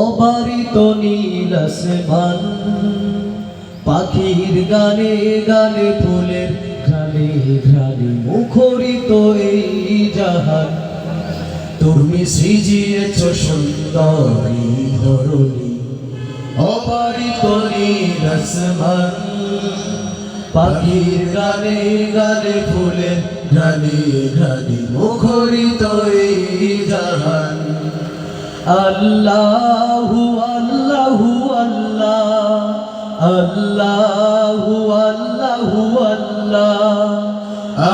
অবারিত পাখির গানে গানে, ফুলের ঘ্রাণে ঘ্রাণে মুখরিত এই জাহান। তুমি সৃজিয়েছ সুন্দর এই ধরণী, অবারিত নীল পাখির গানে গানে, ফুলের ঘ্রাণে ঘ্রাণে মুখরিত এই আল্লাহু আল্লাহু আল্লাহ, আল্লাহু আল্লাহু আল্লাহ,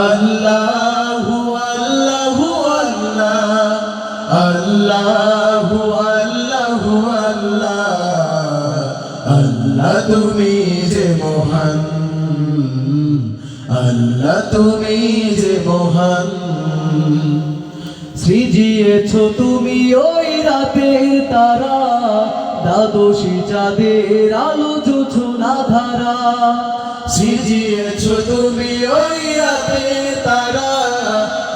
আল্লাহু আল্লাহু আল্লাহ, আল্লাহু আল্লাহু আল্লাহ আল্লাহ তুমি যে মহান, আল্লাহ তুমি যে মহান। সৃজিয়েছ তুমি ওই রাতের তারা, দ্বাদশী চাঁদের আলো জোছনা ধারা। সৃজিয়েছ তুমি ওই রাতের তারা,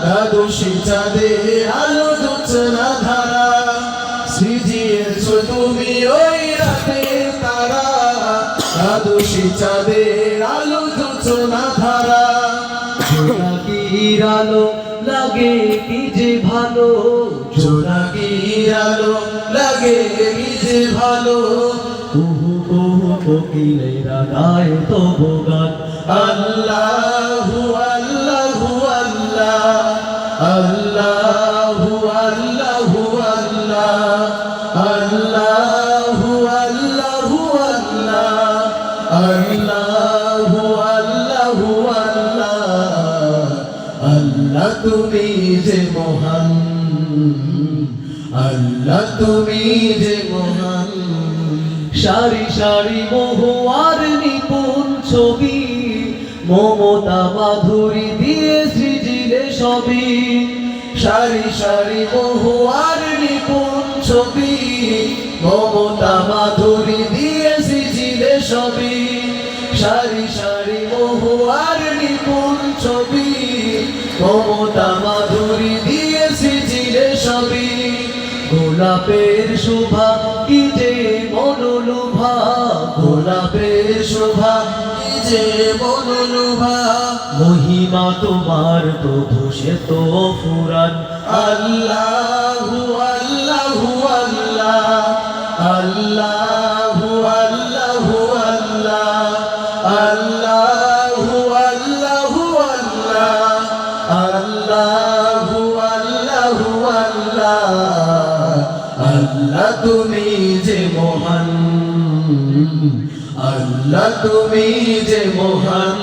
দ্বাদশী চাঁদের আলো জোছনা ধারা। সৃজিয়েছ তুমি ওই রাতের তারা, দ্বাদশী চাঁদের আলো জোছনা ধারা। আলো লাগে কি যে ভালো? জোনাকির আলো? লাগে কি যে ভালো? কুহু কুহু, কোকিলেরা গায় তো গান। আল্লাহু, আল্লাহ, আল্লাহু। আল্লাহু, আল্লাহ, আল্লাহু। তুমি যে মহান, আল্লাহ তুমি যে মহান। সারি সারি মহুয়ার নিপুণ ছবি, মমতা মাধুরী দিয়ে সৃজিলে সবই। সারি সারি মহুয়ার নিপুণ ছবি, মমতা মাধুরী দিয়ে সৃজিলে সবই। সারি সারি মহুয়ার নিপুণ ছবি মমতা মাধুরী দিয়ে সৃজিলে সবই। গোলাপের শোভা কি যে মনোলোভা, গোলাপের শোভা কি যে মনোলোভা। মহিমা তোমার, প্রভু সে তো ফুরান। আল্লাহু আল্লাহু আল্লাহ, আল্লাহু আল্লাহু আল্লাহ, আল্লাহু আল্লাহ তুমি যে মহান আল্লাহ তুমি যে মহান।